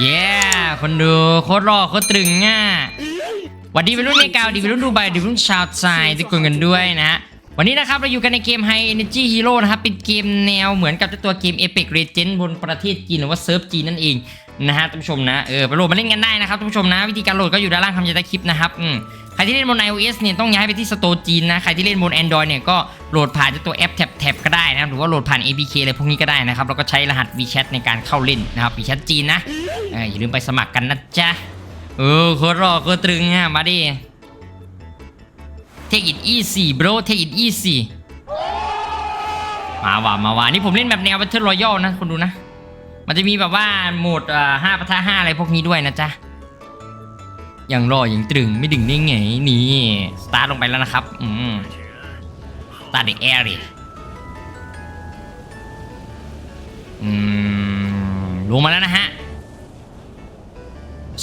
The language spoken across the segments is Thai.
เย้คนดูโคตรรอโคตรตรึงอะหวันดีเป็นรุ่นเมกาดีเป็นรุ่นดูไบดีเป็นรุ่นชาวไซทุกคนกันด้วยนะฮะวันนี้นะครับเราอยู่กันในเกม High Energy Hero นะครับ เป็นเกมแนวเหมือนกับตัวเกม Epic Legend บนประเทศจีนหรือว่าเซิร์ฟจีนนั่นเองนะฮะท่านผู้ชมนะเออไปโหลดมาเล่นกันได้นะครับท่านผู้ชมนะ วิธีการโหลดก็อยู่ด้านล่างคำใต้คลิปนะครับอืมใครที่เล่นบน iOS เนี่ยต้องย้ายไปที่สโตร์จีนนะ ใครที่เล่นบน Android เนี่ยก็โหลดผ่านตัวแอปแท็บก็ได้นะครับหรือว่าโหลดผ่าน APK อะไรพวกนี้ก็ได้นะครับแล้วก็ใช้รหัส WeChat ในการเข้าเล่นนะครับ WeChat จีนนะ อออย่าลืมไปสมัครกันนะจ๊ะเออโคตรรอโคตรตรึงอะมาดิ Take it easy bro take it easy มาว่ะมาว่ะนี่ผมเล่นแบบแนว Battle Royale นะคุณดูนะ มันจะมีแบบว่าโหมดห้าประทะห้าอะไรพวกนี้ด้วยนะจ๊ะอย่างรออย่างตรึงไม่ดึงได้ไงนี่สตาร์ทลงไปแล้วนะครับ อืมสตาร์ทเดแอร์ดิอืมลงมาแล้วนะฮะ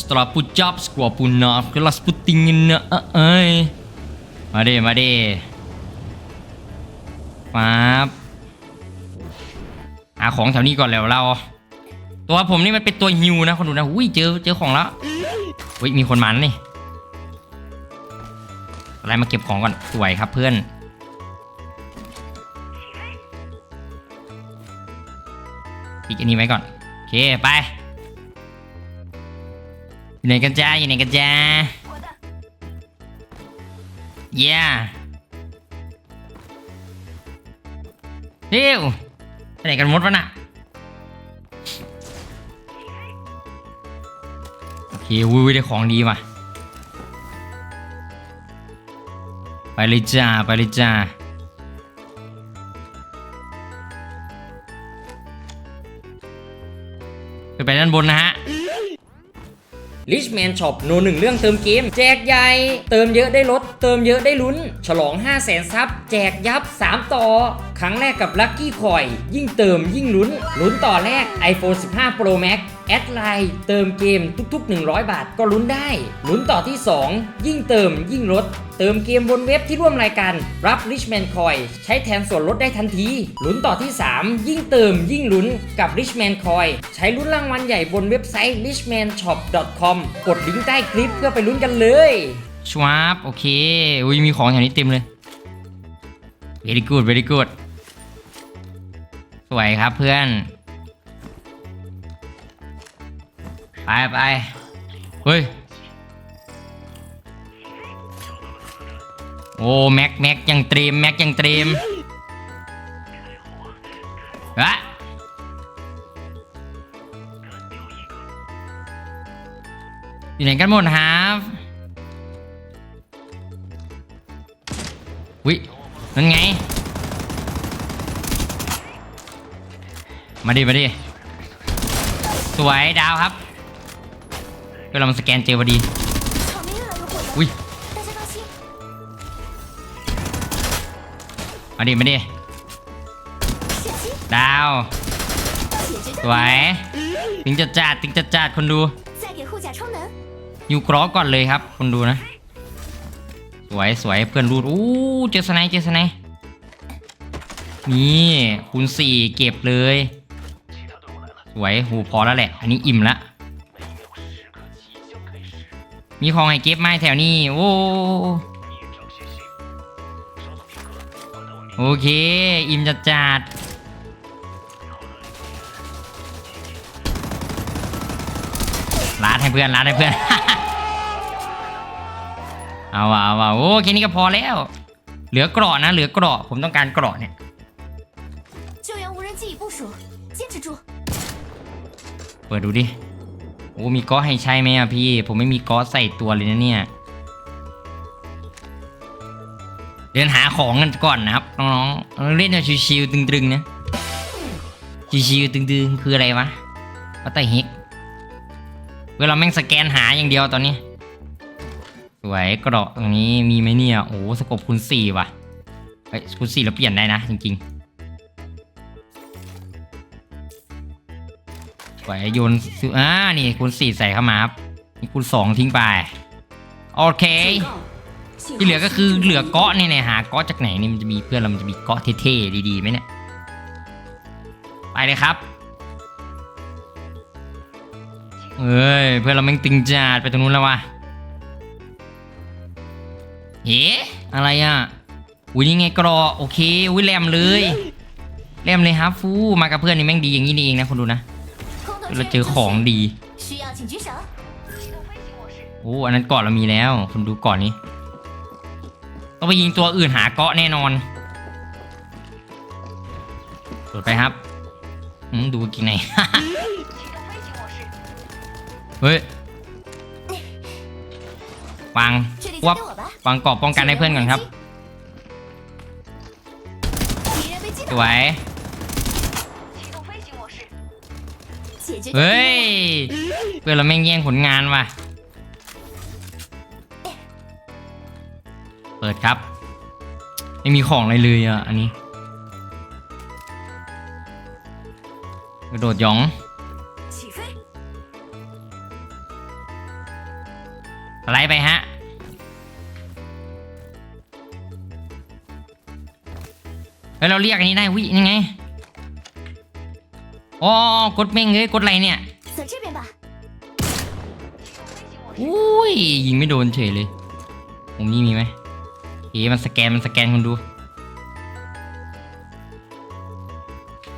สตราปูจับสกวาปูนาฟกลาสปูติงนะเอ้ยมาดิมาดิปั๊บหาของแถวนี้ก่อนแล้วเรา ตัวผมนี่มันเป็นตัวฮิวนะคนดูนะอุ้ยเจอเจอของแล้วอุ้ยมีคนมาแล้วนี่อะไรมาเก็บของก่อนสวยครับเพื่อนปิดอันนี้ไว้ก่อนโอเคไป อยู่ไหนกันจ้าอยู่ไหนกันจ้าเย้เร็วไปไหนกันมดวะน่ะโอเควุ้ยได้ของดีมาไปเลยจ้าไปเลยจ้าไปไปด้านบนนะฮะ Richman Shop โนหนึ่งเรื่องเติมเกม แจกใหญ่ เติมเยอะได้ลด เติมเยอะได้ลุ้น ฉลอง 5 0 0แสนซับแจกยับ 3 ต่อ ครั้งแรกกับ Lucky Coin ยิ่งเติมยิ่งลุ้น ลุ้นต่อแรก iPhone 15 Pro Max แอดไลน์เติมเกมทุก ๆ 100 บาทก็ลุ้นได้ลุ้นต่อที่ 2 ยิ่งเติมยิ่งลด เติมเกมบนเว็บที่ร่วมรายการรับ Richman Coin ใช้แทนส่วนลดได้ทันทีลุ้นต่อที่ 3 ยิ่งเติมยิ่งลุ้นกับ Richman Coin ใช้ลุ้นรางวัลใหญ่บนเว็บไซต์ richmanshop.com กดลิงก์ใต้คลิปเพื่อไปลุ้นกันเลยชวาบโอเคอุ้ยมีของแถวนี้เต็มเลย very good very good สวยครับเพื่อน ไปไปเฮ้ย โอ้แม็กแม็กยังเตรียมแม็กยังเตรียมฮะอยู่ไหนกันหมดครับวินั่นไง มาดิมาดิสวยดาวครับ เวลามันสแกนเจอพอดี อุ้ยมาดิมาดิดาว สวยถึงจะจัดถึงจะจัดคนดูอยู่กรอก่อนเลยครับ คนดูนะ สวยสวยเพื่อนรูดอู้เจอสไนเจอสไนนี่คูณสี่เก็บเลย สวยหูพอแล้วแหละ อันนี้อิ่มละ มีของให้เก็บไม้แถวนี้โอ้โอเค อิ่มจัดจัดลาดให้เพื่อนลาดให้เพื่อน เอาว่ะเอาว่ะโอ้แค่นี้ก็พอแล้ว เหลือกรอนะ เหลือกรอผมต้องการกรอเนี่ยเปิดดูดิ โอ้มีก๊อให้ใช้ไหมอะพี่ ผมไม่มีก๊อใส่ตัวเลยนะเนี่ย เดินหาของกันก่อนนะครับน้องๆเล่นแบบชิวๆตึงๆนะชิวๆตึงๆ คืออะไรวะวัตไตเฮกเวลาแม่งสแกนหาอย่างเดียวตอนนี้ สวยกราะตรงนี้มีไหมเนี่ย โอ้สกบคูณสี่ว่ะเฮ้ยคูณสี่เราเปลี่ยนได้นะจริงๆ สวยโยนซื้ออ่านี่คุณสี่ใส่เข้ามาครับนี่คุณสองทิ้งไป โอเคที่เหลือก็คือเหลือเกาะเนี่ยหาเกาะจากไหนนี่มันจะมีเพื่อนเรามันจะมีเกาะเท่ๆดีๆไหมเนี่ยไปเลยครับเอ้ยเพื่อนเราแม่งติงจัดไปตรงนู้นแล้ววะเฮ้อะไรอะอุ้ยนี่ไงกรอโอเคอุ้ยแรมเลยแรมเลยครับฟูมากับเพื่อนนี่แม่งดีอย่างนี้นี่เองนะคนดูนะ เราเจอของดีโอ้อันนั้นเกาะเรามีแล้ว คุณดูเกาะนนี้ ต้องไปยิงตัวอื่นหาเกาะแน่นอนตรวไปครับดูกินไหน เฮ้ยวางวับวางกรอบป้องกันให้เพื่อนก่อนครับ สวย เฮ้ยเพื่อเราแม่งแย่งผลงานว่ะ เปิดครับไม่มีของอะไรเลยอะ อันนี้ กระโดดยอง อะไรไปฮะ แล้วเราเรียกอันนี้ได้วิยังไง โอ้กดเม่งเลยกดอะไรเนี่ยอุ้ยยิงไม่โดนเฉยเลยผมนี่มีไหมเอ๊มันสแกนมันสแกนคนดู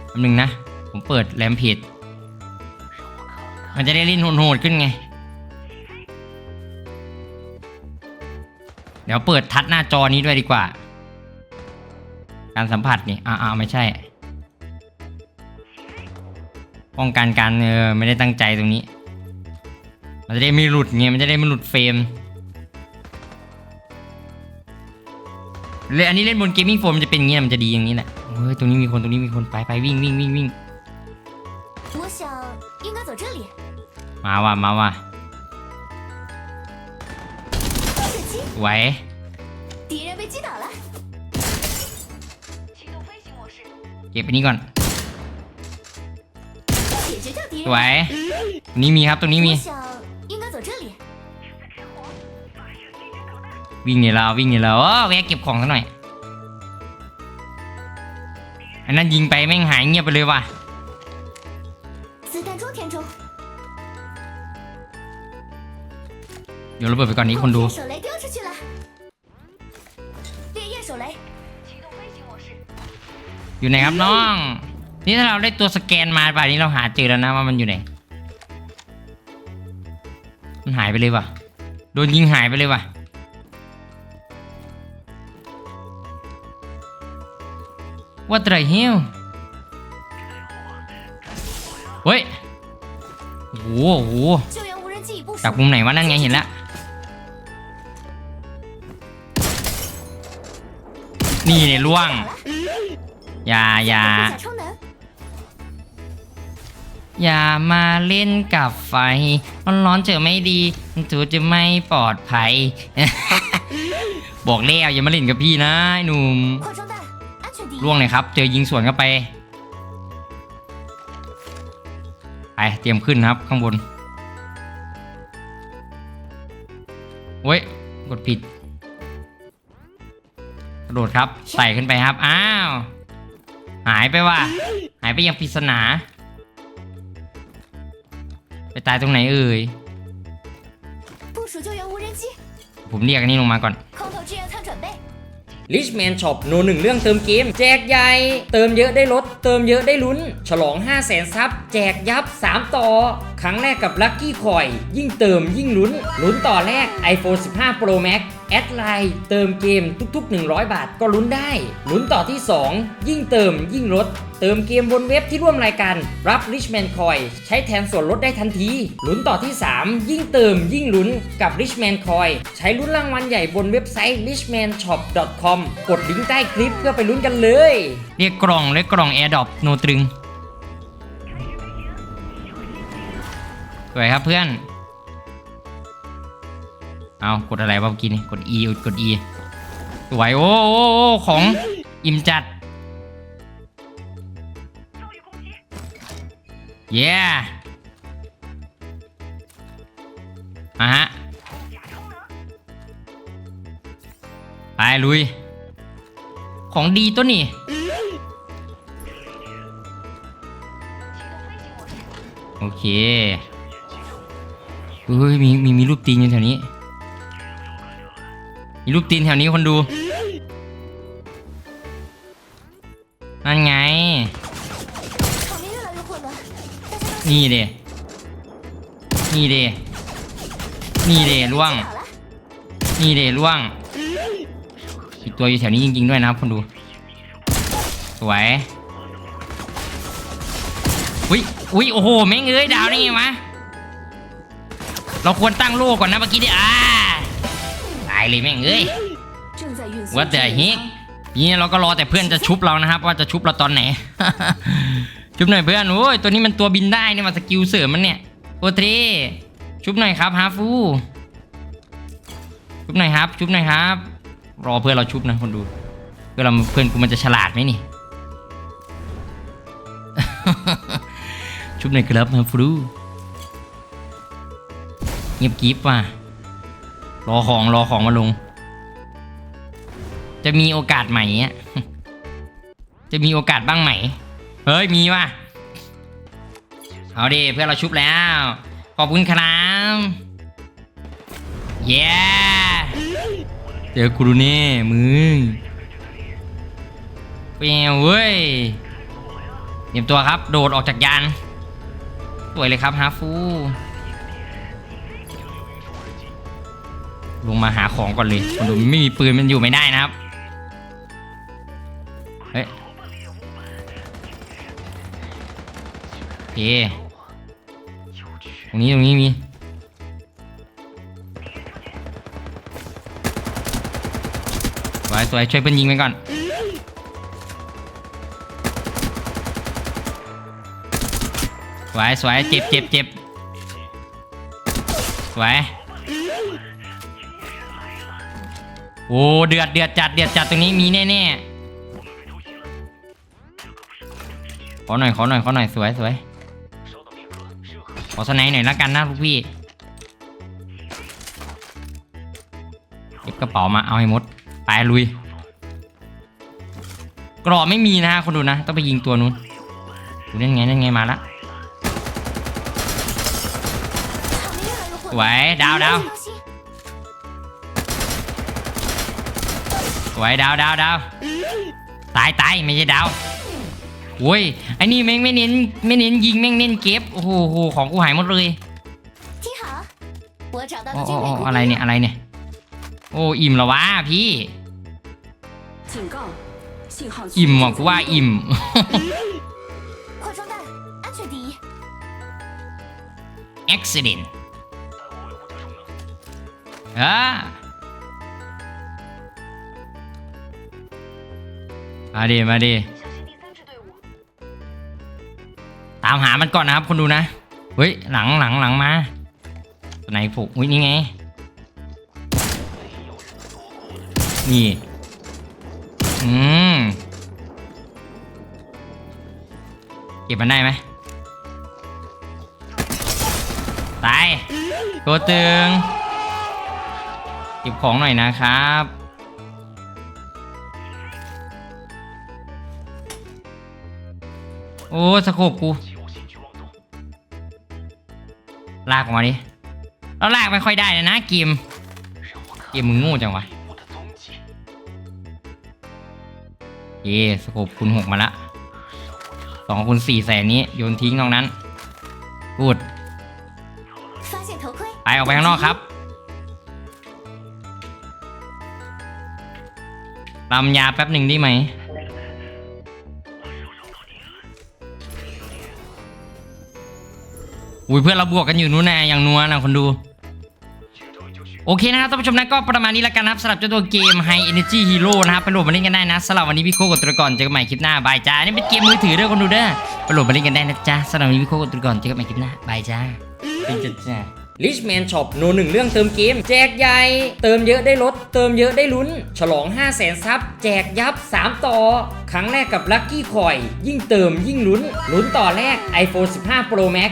แป๊บนึงนะ ผมเปิดแรมเพจมันจะได้เล่นโหดขึ้นไง เดี๋ยวเปิดทัดหน้าจอนี้ด้วยดีกว่า การสัมผัสนี่อ่าๆไม่ใช่ ป้องกันการเออไม่ได้ตั้งใจตรงนี้ มันจะได้ไม่หลุดเงี้ยมันจะได้ไม่หลุดเฟรมเลยอันนี้เล่นบนเกมมิ่งโฟมจะเป็นอย่างเงี้ยมันจะดีอย่างนี้แหละเฮ้ยตรงนี้มีคนตรงนี้มีคนไปไปวิ่งวิ่งวิ่งวิ่งมาว่ะมาว่ะไหวเก็บไปนี้ก่อน สวยตรงนี้มีครับตรงนี้มีวิ่งอยู่แล้ววิ่งอยู่แล้วโอ้แวะเก็บของซะหน่อย อันนั้นยิงไปแม่งหายเงียบไปเลยว่ะเดี๋ระเบิดไปก่อนนี้คนดูอยู่ไหนครับน้อง นี่ถ้าเราได้ตัวสแกนมาป่านนี้เราหาเจอแล้วนะว่ามันอยู่ไหน มันหายไปเลยว่ะ โดนยิงหายไปเลยว่ะ What the hell เฮ้ยโอ้โหจากมุมไหนวะนั่นไงเห็นละ นี่เนี่ยล่วง อย่าอย่า อย่ามาเล่นกับไฟ ร้อนๆเจอไม่ดีถูจะไม่ปลอดภัย บอกแล้วอย่ามาเล่นกับพี่นะไอ้หนุ่มล่วงเลยครับ เจอยิงสวนเข้าไป ไป เตรียมขึ้นครับข้างบนเว้ย กดผิด กระโดดครับใส่ขึ้นไปครับ อ้าว หายไปว่ะ หายไปยังปริศนา ตายตรงไหนเอ่ยผมเรียกอันนี้ลงมาก่อนลิชแมนช็อปโนหนึ่งเรื่องเติมเกม แจกใหญ่ เติมเยอะได้ลด เติมเยอะได้ลุ้น ฉลอง 5 0 0แสนซับแจกยับ 3 ต่อ ครั้งแรกกับลัคกี้คอย ยิ่งเติมยิ่งลุ้น ลุ้นต่อแรก iPhone 15 Pro Max แอดไลน์เติมเกมทุก ๆ 100 บาทก็ลุ้นได้ลุ้นต่อที่ 2 ยิ่งเติมยิ่งลด เติมเกมบนเว็บที่ร่วมรายการ รับ Richman Coin ใช้แทนส่วนลดได้ทันทีลุ้นต่อที่ 3 ยิ่งเติมยิ่งลุ้นกับ Richman Coin ใช้ลุ้นรางวัลใหญ่บนเว็บไซต์ richmanshop.com กดลิงก์ใต้คลิปเพื่อไปลุ้นกันเลย เรียกกล่องเรียกกล่อง AirDrop โนตรึงสวยครับเพื่อน เอากดอะไรวะเมื่อกี้นี่กด E กด E สวยโอ้โอโอ้ของอิ่มจัด เย้มาฮะ ไปลุย ของดีตัวนี่โอเคเฮ้ยมีมีมีรูปตีนอยู่แถวนี้ มีรูปตีนแถวนี้คนดู นั่นไง นี่เดนี่เดนี่เดล่วง นี่เดล่วง อีกตัวอยู่แถวนี้จริง ๆ ด้วยนะครับคนดู สวยอุ้ยอุ้ยโอ้โหแม่งเอ้ยดาวนี่ไงวะเราควรตั้งโล่ก่อนนะเมื่อกี้ดิอ่า เลยแม่งเอ้ย What the heck นี่เราก็รอแต่เพื่อนจะชุบเรานะครับ ว่าจะชุบเราตอนไหน ชุบหน่อยเพื่อนโอ้ยตัวนี้มันตัวบินได้นี่มาสกิลเสริมมันเนี่ยโอทีชุบหน่อยครับฮาฟูชุบหน่อยครับ ชุบหน่อยครับ รอเพื่อนเราชุบนะคนดูเพื่อเราเพื่อนกูมันจะฉลาดไหมนี่ ชุบหน่อยครับฮาฟูเงียบกีบว่ะ รอของรอของมาลง จะมีโอกาสใหม่อะจะมีโอกาสบ้างไหม เฮ้ยมีว่ะ เอาดิเพื่อนเราชุบแล้ว ขอบคุณครับเย้เจอกูรูเน่มึงเปรี้ยวเว้ยเตรียมตัวครับ โดดออกจากยาน สวยเลยครับฮาฟู ลงมาหาของก่อนเลยคนดูไม่มีปืนมันอยู่ไม่ได้นะครับเฮ้ยโอเคตรงนี้ตรงนี้มีสวยสวยช่วยเพื่อนยิงไปก่อนสวยสวยเจ็บเจ็บเจ็บสวย โอ้เดือดเดือดจัดเดือดจัดตรงนี้มีแน่แน่ขอหน่อยขอหน่อยขอหน่อยสวยสวยขอสไนหน่อยละกันนะลูกพี่เก็กระเป๋ามาเอาให้หมดไปลุยกรอบไม่มีนะฮะคนดูนะต้องไปยิงตัวนู้นนั่นไงนั่นไงมาละสวยดาวดาว วยดาวดาวดาวตายตายไม่ใช่ดาวโอ้ยไอ้นี่แม่งไม่เน้นไม่เน้นยิงแม่งเน้นเก็บโอ้โหของกูหายหมดเลยโอ้โอ้อะไรเนี่ยอะไรเนี่ยโอ้อิ่มแล้ววะพี่อิ่มหรอกูว่าอิ่มอุบิเหตุเออ มาดิมาดิตามหามันก่อนนะครับคนดูนะ เฮ้ยหลังหลังหลังมาตัวไหนผูกอุ้ยนี่ไง นี่ อืม เก็บมันได้ไหมตายตัวตึง เก็บของหน่อยนะครับ โอ้สโคบกู ลากออกมาดิเราลากไม่ค่อยได้นะนะกิมกิมมึงงูจังวะเย่สโคบคุณหกมาละสองคูณสี่แสนนี้โยนทิ้งตรงนั้นกูดไปออกไปข้างนอกครับลำยาแป๊บหนึ่งได้ไหม อุ้ยเพื่อนเราบวกกันอยู่นู้นนะอย่างนัวนะคนดูโอเคนะครับท่านผู้ชมนะก็ประมาณนี้ละกันนะครับสำหรับเจ้าตัวเกม High Energy Hero นะครับไปโหลดมาเล่นกันได้นะสำหรับวันนี้พี่โคกดตัวก่อนเจอกันใหม่คลิปหน้าบายจ้านี่เป็นเกมมือถือด้วยคนดูเด้อไปโหลดมาเล่นกันได้นะจ๊ะสำหรับวันนี้พี่โคกดตัวก่อนเจอกันใหม่คลิปหน้าบายจ้าเป็นจ้าจ้า Richman Shop โนหนึ่งเรื่องเติมเกม แจกใหญ่ เติมเยอะได้ลด เติมเยอะได้ลุ้น ฉลอง 5 0 0แสนซับแจกยับ 3 ต่อ ครั้งแรกกับ Lucky Coin ยิ่งเติมยิ่งลุ้น ลุ้นต่อแรก iPhone 15 Pro Max